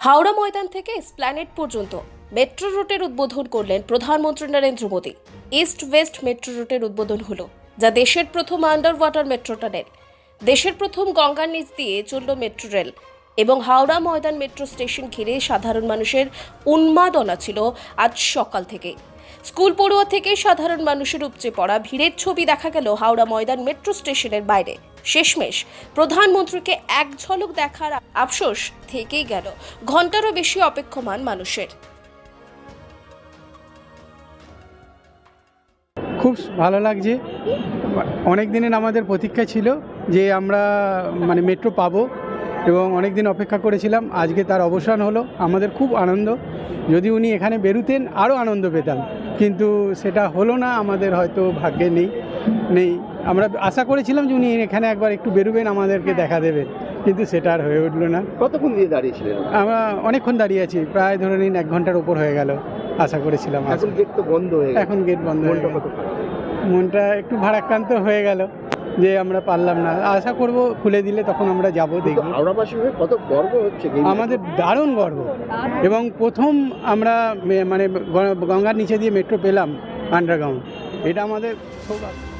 হাওড়া ময়দান থেকে স্প্ল্যানেট পর্যন্ত মেট্রো রুটের উদ্বোধন করলেন প্রধানমন্ত্রী Narendra Modi. East West metro রুটের উদ্বোধন হলো, যা দেশের প্রথম আন্ডার ওয়াটার মেট্রো টানেল দেশের প্রথম গঙ্গার নিচ দিয়ে চলল মেট্রো রেল এবং হাওড়া ময়দান মেট্রো স্টেশন ঘিরে সাধারণ মানুষের উন্মাদনা ছিল আজ সকাল থেকে স্কুল পড়ুয়া থেকে সাধারণ মানুষের উপচে পড়া ভিড়ের ছবি দেখা গেল হাওড়া ময়দান মেট্রো স্টেশনের বাইরে। শেষমেশ প্রধানমন্ত্রীকে এক ঝলক দেখার আফসোস থেকেই গেল। ঘন্টারও বেশি অপেক্ষমান মানুষের। খুব ভালো লাগছে। অনেক দিনের আমাদের প্রতীক্ষা ছিল যে আমরা মানে মেট্রো পাবো এবং অনেক দিন অপেক্ষা করেছিলাম। আজকে তার অবসান হলো। আমাদের খুব আনন্দ। যদি উনি এখানে বেরুতেন, আরও আনন্দ পেতাম। কিন্তু সেটা হলো না আমাদের হয়তো ভাগ্যে নেই নেই। আমরা আশা করেছিলাম যে উনি এখানে একবার একটু বেরোবেন আমাদেরকে দেখা দেবেন কিন্তু সেটা আর হয়ে উঠল না। কতক্ষণ দিয়ে দাঁড়িয়েছিলেন? আমরা অনেকক্ষণ দাঁড়িয়ে আছি প্রায় ধরে নিন এক ঘণ্টার ওপর হয়ে গেল আশা করেছিলাম। এখন গেট তো বন্ধ হয়ে এখন গেট বন্ধ হয়ে গেল। মনটা একটু ভারাক্রান্ত হয়ে গেল। যে আমরা পারলাম না। আশা করব খুলে দিলে তখন আমরা যাব দেখব। হাওড়াবাসী হয়ে কত গর্ব হচ্ছে আমাদের দারুণ গর্ব। এবং প্রথম আমরা মানে গঙ্গার নিচে দিয়ে মেট্রো পেলাম আন্ডারগ্রাউন্ড এটা আমাদের সৌভাগ্য।